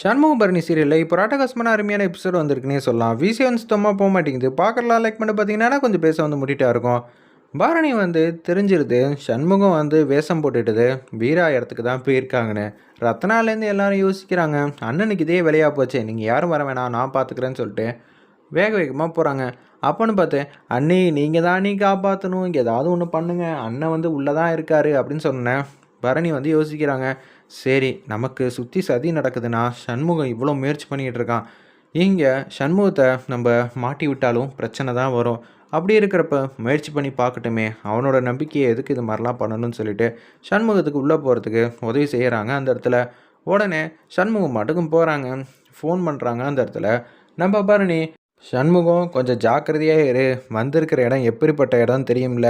சண்முக பரணி சீரியலில் இப்போ ராட்டகாசமான அருமையான எபிசோட் வந்திருக்குன்னே சொல்லலாம். விசி வந்து சுத்தமாக போக மாட்டேங்குது. பார்க்கலாம் லைக் பண்ணி பார்த்தீங்கன்னா கொஞ்சம் பேச வந்து முட்டிட்டா இருக்கும். பரணி வந்து தெரிஞ்சிருது. சண்முகம் வந்து வேஷம் போட்டுட்டுது. வீரா இடத்துக்கு தான் போயிருக்காங்கன்னு. ரத்னாலேருந்து எல்லாரும் யோசிக்கிறாங்க. அண்ணனுக்கு இதே வேலையாக போச்சு. நீங்கள் யாரும் வர வேணாம். நான் பார்த்துக்கிறேன்னு சொல்லிட்டு வேக வேகமாக போகிறாங்க அப்போன்னு பார்த்து அண்ணி நீங்கள் தான் நீ காப்பாற்றணும் ஏதாவது ஒன்று பண்ணுங்கள் அண்ணன் வந்து உள்ளே தான் இருக்காரு. அப்படின்னு சொன்னேன் பரணி வந்து யோசிக்கிறாங்க. சரி நமக்கு சுற்றி சதி நடக்குதுன்னா சண்முகம் இவ்வளோ முயற்சி பண்ணிகிட்டு இருக்கான். இங்கே சண்முகத்தை நம்ம மாட்டி விட்டாலும் பிரச்சனை தான் வரும். அப்படி இருக்கிறப்ப முயற்சி பண்ணி பார்க்கட்டுமே அவனோட நம்பிக்கையை எதுக்கு இது மாதிரிலாம் பண்ணணும்னு சொல்லிட்டு சண்முகத்துக்கு உள்ளே போகிறதுக்கு உதவி செய்கிறாங்க அந்த இடத்துல. உடனே சண்முகம் மட்டுக்கும் போகிறாங்க ஃபோன் பண்ணுறாங்க அந்த இடத்துல. நம்ம பரணி சண்முகம் கொஞ்சம் ஜாக்கிரதையாக இரு வந்திருக்கிற இடம் எப்படிப்பட்ட இடம் தெரியும்ல.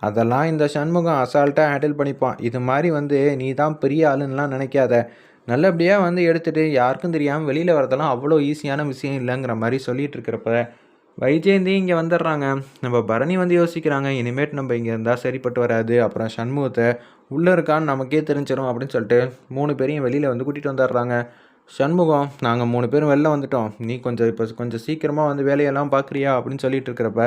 அதெல்லாம் இந்த சண்முகம் அசால்ட்டாக ஹேண்டில் பண்ணிப்பான். இது மாதிரி வந்து நீ தான் பெரிய ஆளுன்னெலாம் நினைக்காத. நல்லபடியாக வந்து எடுத்துகிட்டு யாருக்கும் தெரியாமல் வெளியில் வரதெல்லாம் அவ்வளோ ஈஸியான விஷயம் இல்லைங்கிற மாதிரி சொல்லிகிட்டு இருக்கிறப்ப வைஜெயந்தி இங்கே வந்துடுறாங்க. நம்ம பரணி வந்து யோசிக்கிறாங்க இனிமேட் நம்ம இங்கே இருந்தால் சரிப்பட்டு வராது. அப்புறம் சண்முகத்தை உள்ளே இருக்கான்னு நமக்கே தெரிஞ்சிடும் அப்படின்னு சொல்லிட்டு மூணு பேரையும் வெளியில் வந்து கூட்டிகிட்டு வந்துடுறாங்க. சண்முகம் நாங்கள் மூணு பேரும் வெளில வந்துட்டோம். நீ கொஞ்சம் இப்போ கொஞ்சம் சீக்கிரமாக வந்து வேலையெல்லாம் பார்க்குறியா அப்படின்னு சொல்லிட்டு இருக்கிறப்ப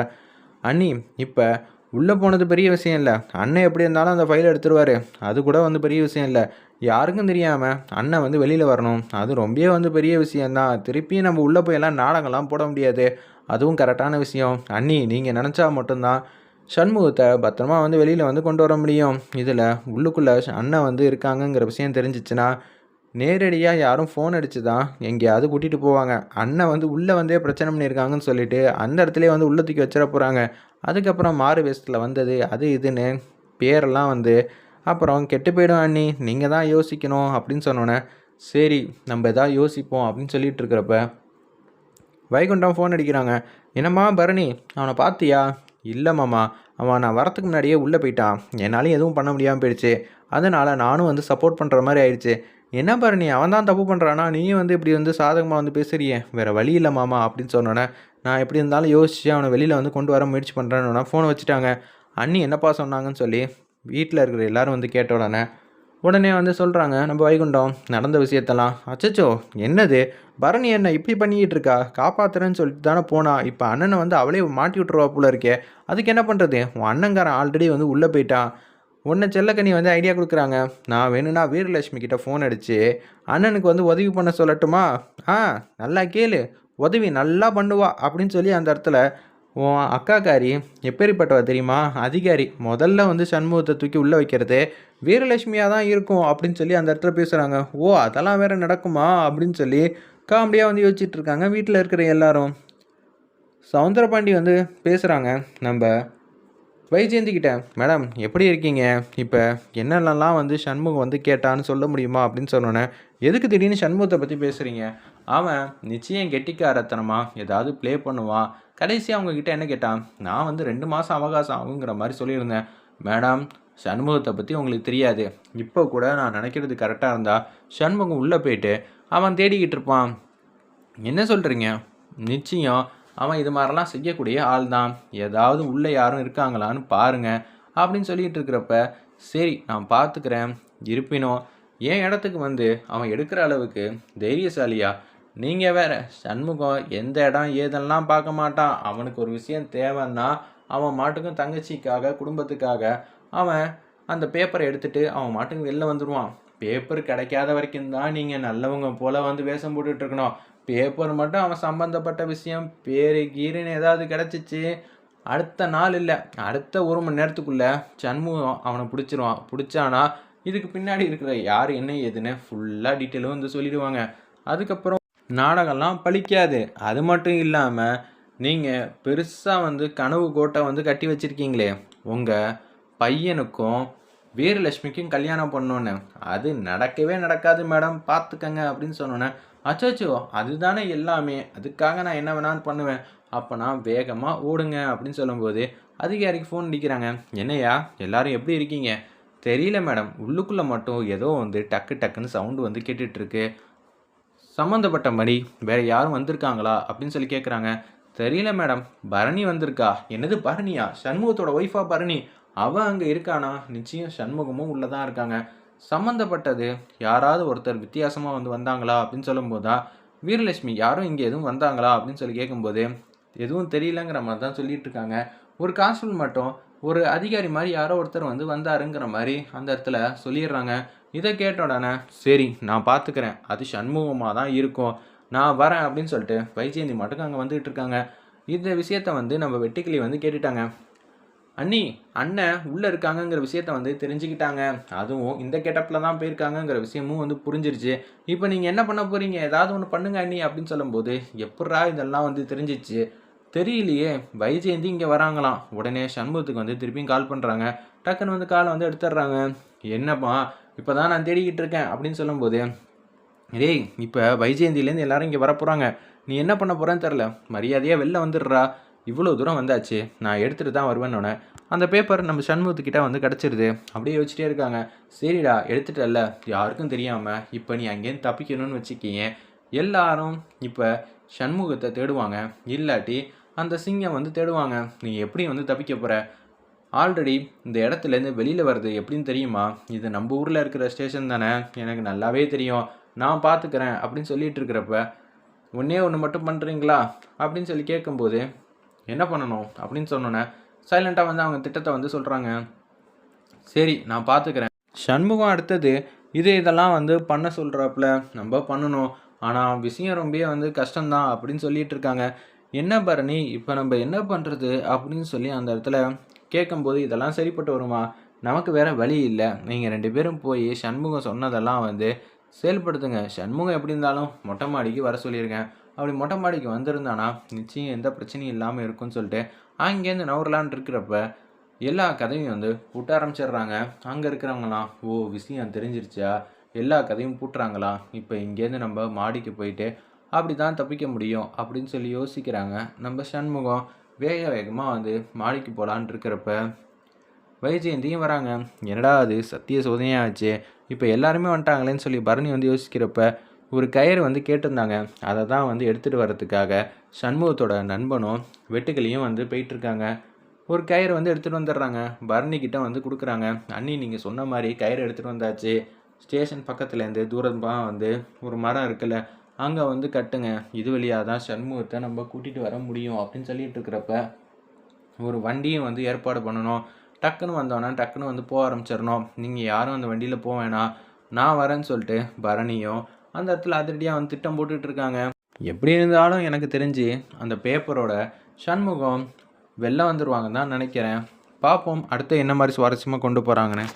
அண்ணி இப்போ உள்ளே போனது பெரிய விஷயம் இல்லை. அண்ணன் எப்படி இருந்தாலும் அந்த ஃபைலை எடுத்துருவார். அது கூட வந்து பெரிய விஷயம் இல்லை. யாருக்கும் தெரியாமல் அண்ணன் வந்து வெளியில் வரணும். அது ரொம்பவே வந்து பெரிய விஷயந்தான் திருப்பியும் நம்ம உள்ளே போயெல்லாம் நாடகம்லாம் போட முடியாது. அதுவும் கரெக்டான விஷயம். அண்ணி நீங்கள் நினச்சா மட்டும்தான் சண்முகத்தை பத்திரமா வந்து வெளியில் வந்து கொண்டு வர முடியும். இதில் உள்ளுக்குள்ளே அண்ணன் வந்து இருக்காங்கங்கிற விஷயம் தெரிஞ்சிச்சுன்னா நேரடியாக யாரும் ஃபோன் அடித்து தான் எங்கேயாவது கூட்டிகிட்டு போவாங்க. அண்ணன் வந்து உள்ளே வந்தே பிரச்சனை பண்ணியிருக்காங்கன்னு சொல்லிட்டு அந்த இடத்துலேயே வந்து உள்ள தூக்கி வச்சிட போகிறாங்க அதுக்கப்புறம் மாறு வேஷத்தில் வந்தது அது இதுன்னு பேரெல்லாம் வந்து அப்புறம் கெட்டு போயிடும் அண்ணி நீங்கள் தான் யோசிக்கணும் அப்படின்னு சொன்னோன்னே சரி நம்ம எதாவது யோசிப்போம் அப்படின்னு சொல்லிட்டு இருக்கிறப்ப வைகுண்டம் ஃபோன் அடிக்கிறாங்க. என்னம்மா பரணி அவனை பார்த்தியா? இல்லை மாமா அவன் நான் வரத்துக்கு முன்னாடியே உள்ளே போயிட்டான். என்னாலையும் எதுவும் பண்ண முடியாமல் போயிடுச்சு. அதனால் நானும் வந்து சப்போர்ட் பண்ணுற மாதிரி ஆயிடுச்சு. என்ன பரணி அவன் தான் தப்பு பண்ணுறானா நீயும் வந்து இப்படி வந்து சாதகமாக வந்து பேசுறியே. வேறு வழி இல்லை மாமா அப்படின்னு சொன்னோன்னே நான் எப்படி இருந்தாலும் யோசிச்சு அவனை வெளியில் வந்து கொண்டு வர முயற்சி பண்ணுறேன்னு ஃபோனை வச்சுட்டாங்க. அண்ணி என்னப்பா சொன்னாங்கன்னு சொல்லி வீட்டில் இருக்கிற எல்லாரும் வந்து கேட்ட உடனே உடனே வந்து சொல்கிறாங்க நம்ம வைகுண்டம் நடந்த விஷயத்தெல்லாம். அச்சச்சோ என்னது? பரணி என்ன இப்படி பண்ணிக்கிட்டு இருக்கா? காப்பாத்துறேன்னு சொல்லிட்டு தானே போனா. இப்போ அண்ணனை வந்து அவளே மாட்டி விட்டுருவா போல இருக்கே. அதுக்கு என்ன பண்ணுறது உன் அண்ணங்காரன் ஆல்ரெடி வந்து உள்ளே போயிட்டான். உடனே செல்லக்கனி வந்து ஐடியா கொடுக்குறாங்க. நான் வேணும்னா வீரலட்சுமி கிட்டே ஃபோன் அடித்து அண்ணனுக்கு வந்து உதவி பண்ண சொல்லட்டுமா? ஆ நல்லா கேளு. உதவி நல்லா பண்ணுவா அப்படின்னு சொல்லி அந்த இடத்துல உன் அக்காக்காரி எப்பேரிப்பட்டவா தெரியுமா? அதிகாரி முதல்ல வந்து சண்முகத்தை தூக்கி உள்ளே வைக்கிறது வீரலட்சுமியாக தான் இருக்கும் அப்படின்னு சொல்லி அந்த இடத்துல பேசுகிறாங்க ஓ அதெல்லாம் வேறு நடக்குமா? அப்படின்னு சொல்லி காமெடியாக வந்து யோசிச்சுட்டு இருக்காங்க வீட்டில் இருக்கிற எல்லாரும். சவுந்தரபாண்டி வந்து பேசுகிறாங்க நம்ம வைஜெயந்தி கிட்ட மேடம் எப்படி இருக்கீங்க? இப்போ என்னென்னலாம் வந்து சண்முகம் வந்து கேட்டான்னு சொல்ல முடியுமா? அப்படின்னு சொன்னோன்னே எதுக்கு திடீர்னு சண்முகத்தை பற்றி பேசுகிறீங்க அவன் நிச்சயம் கெட்டிக்காரத்தனமா ஏதாவது ப்ளே பண்ணுவான் கடைசியாக அவங்கக்கிட்ட என்ன கேட்டான் நான் வந்து ரெண்டு மாதம் அவகாசம் ஆகுங்கிற மாதிரி சொல்லியிருந்தேன். மேடம் சண்முகத்தை பற்றி உங்களுக்கு தெரியாது. இப்போ கூட நான் நினைக்கிறது கரெக்டாக இருந்தால் சண்முகம் உள்ளே போயிட்டு அவன் தேடிக்கிட்டு இருப்பான். என்ன சொல்கிறீங்க நிச்சயம் அவன் இது மாதிரிலாம் செய்யக்கூடிய ஆள் தான் ஏதாவது உள்ளே யாரும் இருக்காங்களான்னு பாருங்க அப்படின்னு சொல்லிட்டு இருக்கிறப்ப சரி நான் பார்த்துக்கிறேன் இருப்பினும் என் இடத்துக்கு வந்து அவன் எடுக்கிற அளவுக்கு தைரியசாலியா நீங்கள் வேற சண்முகம் எந்த இடம் ஏதெல்லாம் பார்க்க மாட்டான். அவனுக்கு ஒரு விஷயம் தேவைன்னா அவன் மாட்டுக்கும் தங்கச்சிக்காக குடும்பத்துக்காக அவன் அந்த பேப்பரை எடுத்துகிட்டு அவன் மாட்டுக்கு வெளில வந்துடுவான் பேப்பர் கிடைக்காத வரைக்கும் தான் நீங்கள் நல்லவங்க போல் வந்து வேஷம் போட்டுட்ருக்கணும். பேப்பர் மட்டும் அவன் சம்மந்தப்பட்ட விஷயம். பேரு கீருன்னு ஏதாவது கிடச்சிச்சு. அடுத்த நாள் இல்லை. அடுத்த ஒரு மணி நேரத்துக்குள்ளே சண்முகம் அவனை பிடிச்சிருவான். பிடிச்சானா இதுக்கு பின்னாடி இருக்கிற யார் என்ன ஏதுன்னு ஃபுல்லாக டீட்டெயிலும் வந்து சொல்லிடுவாங்க. அதுக்கப்புறம் நாடகம்லாம் பழிக்காது. அது மட்டும் இல்லாமல் நீங்கள் பெருசாக வந்து கனவு கோட்டை வந்து கட்டி வச்சுருக்கீங்களே. உங்கள் பையனுக்கும் வீரலட்சுமிக்கும் கல்யாணம் பண்ணோன்னே. அது நடக்கவே நடக்காது மேடம் பார்த்துக்கங்க அப்படின்னு சொன்னோன்னே. அச்சோ அதுதானே எல்லாமே. அதுக்காக நான் என்ன வேணாலும் பண்ணுவேன். அப்போ நான் வேகமாக ஓடுங்க அப்படின்னு சொல்லும்போது அதிகாரிக்கு ஃபோன் அடிக்கிறாங்க. என்னையா எல்லாரும் எப்படி இருக்கீங்க? தெரியல மேடம். உள்ளுக்குள்ளே மட்டும் ஏதோ வந்து டக்கு டக்குன்னு சவுண்டு வந்து கேட்டுட்ருக்கு. சம்மந்தப்பட்ட மாதிரி வேறு யாரும் வந்திருக்காங்களா அப்படின்னு சொல்லி கேட்குறாங்க தெரியல மேடம். பரணி வந்திருக்கா. என்னது பரணியா? சண்முகத்தோட ஒய்ஃபா பரணி? அவன் அங்கே இருக்கானா? நிச்சயம் சண்முகமும் உள்ளே தான் இருக்காங்க. சம்மந்தப்பட்டது யாராவது ஒருத்தர் வித்தியாசமாக வந்து வந்தாங்களா அப்படின்னு சொல்லும்போது தான் வீரலட்சுமி யாரும் இங்கே எதுவும் வந்தாங்களா? அப்படின்னு சொல்லி கேட்கும்போது எதுவும் தெரியலங்கிற மாதிரி தான் சொல்லிட்டு இருக்காங்க. ஒரு கான்ஸ்டபிள் மட்டும் ஒரு அதிகாரி மாதிரி யாரோ ஒருத்தர் வந்து வந்தாருங்கிற மாதிரி அந்த இடத்துல சொல்லிடுறாங்க. இதை கேட்ட உடனே சரி நான் பார்த்துக்கிறேன் அது சண்முகமாக தான் இருக்கும். நான் வரேன் அப்படின்னு சொல்லிட்டு வைஜெயந்தி மட்டும் அங்கே வந்துகிட்டு இருக்காங்க. இந்த விஷயத்த வந்து நம்ம வெட்டிக்கிளி வந்து கேட்டுட்டாங்க. அண்ணி அண்ணன் உள்ளே இருக்காங்கங்கிற விஷயத்த வந்து தெரிஞ்சுக்கிட்டாங்க. அதுவும் இந்த கெட்டப்பில் தான் போயிருக்காங்கங்கிற விஷயமும் வந்து புரிஞ்சிருச்சு. இப்போ நீங்கள் என்ன பண்ண போகிறீங்க ஏதாவது ஒன்று பண்ணுங்க அண்ணி அப்படின்னு சொல்லும்போது எப்பட்றா இதெல்லாம் வந்து தெரிஞ்சிச்சு? தெரியலையே வைஜெயந்தி இங்கே வராங்களாம். உடனே சண்முகத்துக்கு வந்து திருப்பியும் கால் பண்ணுறாங்க டக்குன்னு வந்து காலை வந்து எடுத்துடுறாங்க என்னப்பா இப்போ தான் நான் தேடிக்கிட்டு இருக்கேன் அப்படின்னு சொல்லும்போது டேய் இப்போ வைஜெயந்திலேருந்து எல்லாரும் இங்கே வரப்போகிறாங்க நீ என்ன பண்ண போகிறேன்னு தெரில மரியாதையாக வெளில வந்துடுறா. இவ்வளோ தூரம் வந்தாச்சு நான் எடுத்துகிட்டு தான் வருவேன்னொன்னே அந்த பேப்பர் நம்ம சண்முகத்துக்கிட்ட வந்து கிடச்சிருது. அப்படியே யோசிச்சிட்டே இருக்காங்க. சரிடா எடுத்துட்டல்ல. யாருக்கும் தெரியாமல் இப்போ நீ அங்கேருந்து தப்பிக்கணும்னு வச்சுக்கிங்க. எல்லாரும் இப்போ சண்முகத்தை தேடுவாங்க. இல்லாட்டி அந்த சிங்கம் வந்து தேடுவாங்க. நீ எப்படி வந்து தப்பிக்க போகிற ஆல்ரெடி இந்த இடத்துலேருந்து வெளியில் வர்றது எப்படின்னு தெரியுமா? இது நம்ம ஊரில் இருக்கிற ஸ்டேஷன் தானே. எனக்கு நல்லாவே தெரியும். நான் பார்த்துக்கிறேன் அப்படின்னு சொல்லிட்டு இருக்கிறப்ப ஒன்றே ஒன்று மட்டும் பண்ணுறீங்களா அப்படின்னு சொல்லி கேட்கும்போது என்ன பண்ணணும் அப்படின்னு சொன்னோன்னே சைலண்ட்டாக வந்து அவங்க திட்டத்தை வந்து சொல்கிறாங்க சரி நான் பார்த்துக்கிறேன் சண்முகம் அடுத்தது இது இதெல்லாம் வந்து பண்ண சொல்கிறப்பல நம்ம பண்ணணும். ஆனால் விஷயம் ரொம்ப வந்து கஷ்டம்தான் அப்படின்னு சொல்லிட்டு இருக்காங்க. என்ன பரணி இப்போ நம்ம என்ன பண்ணுறது அப்படின்னு சொல்லி அந்த இடத்துல கேட்கும்போது இதெல்லாம் சரிப்பட்டு வருமா? நமக்கு வேற வழி இல்லை. நீங்கள் ரெண்டு பேரும் போய் சண்முகம் சொன்னதெல்லாம் வந்து செயல்படுத்துங்க. சண்முகம் எப்படி இருந்தாலும் மொட்டை மாடிக்கு வர சொல்லியிருக்கேன். அப்படி மொட்டை மாடிக்கு வந்திருந்தானா? நிச்சயம் எந்த பிரச்சனையும் இல்லாமல் இருக்கும்னு சொல்லிட்டு அங்கேருந்து நவரலான் இருக்கிறப்ப எல்லா கதையும் வந்து பூட்ட ஆரம்பிச்சிடுறாங்க. அங்கே இருக்கிறவங்களாம் ஓ விஷயம் தெரிஞ்சிருச்சா? எல்லா கதையும் பூட்டுறாங்களா? இப்போ இங்கேருந்து நம்ம மாடிக்கு போயிட்டு அப்படி தான் தப்பிக்க முடியும் அப்படின்னு சொல்லி யோசிக்கிறாங்க. நம்ம சண்முகம் வேக வேகமாக வந்து மாடிக்கு போகலான் இருக்கிறப்ப வைஜெயந்தியும் வராங்க. என்னடா அது? சத்திய சோதனையாச்சு. இப்போ எல்லாருமே வந்துட்டாங்களேன்னு சொல்லி பரணி வந்து யோசிக்கிறப்ப ஒரு கயிறு வந்து கேட்டிருந்தாங்க. அதை தான் வந்து எடுத்துகிட்டு வர்றதுக்காக சண்முகத்தோட நண்பனும் வெட்டுக்கிளியும் வந்து போயிட்டுருக்காங்க. ஒரு கயிறு வந்து எடுத்துகிட்டு வந்துடுறாங்க. பரணிக்கிட்ட வந்து கொடுக்குறாங்க. அண்ணி நீங்கள் சொன்ன மாதிரி கயிறு எடுத்துகிட்டு வந்தாச்சு. ஸ்டேஷன் பக்கத்துலேருந்து தூரமாக வந்து ஒரு மரம் இருக்குல்ல அங்கே வந்து கட்டுங்க. இது வழியாக தான் சண்முகத்தை நம்ம கூட்டிகிட்டு வர முடியும் அப்படின்னு சொல்லிட்டு இருக்கிறப்ப ஒரு வண்டியும் வந்து ஏற்பாடு பண்ணணும். டக்குன்னு வந்தோன்னே டக்குன்னு வந்து போக ஆரம்பிச்சிடணும். நீங்கள் யாரும் அந்த வண்டியில் போக வேணாம். நான் வரேன்னு சொல்லிட்டு பரணியும் அந்த இடத்துல அதிரடியாக வந்து திட்டம் போட்டுட்டு இருக்காங்க. எப்படி இருந்தாலும் எனக்கு தெரிஞ்சு அந்த பேப்பரோட சண்முகம் வெளில வந்துருவாங்க தான் நினைக்கிறேன். பார்ப்போம் அடுத்து என்ன மாதிரி சுவாரஸ்யமாக கொண்டு போகிறாங்கன்னு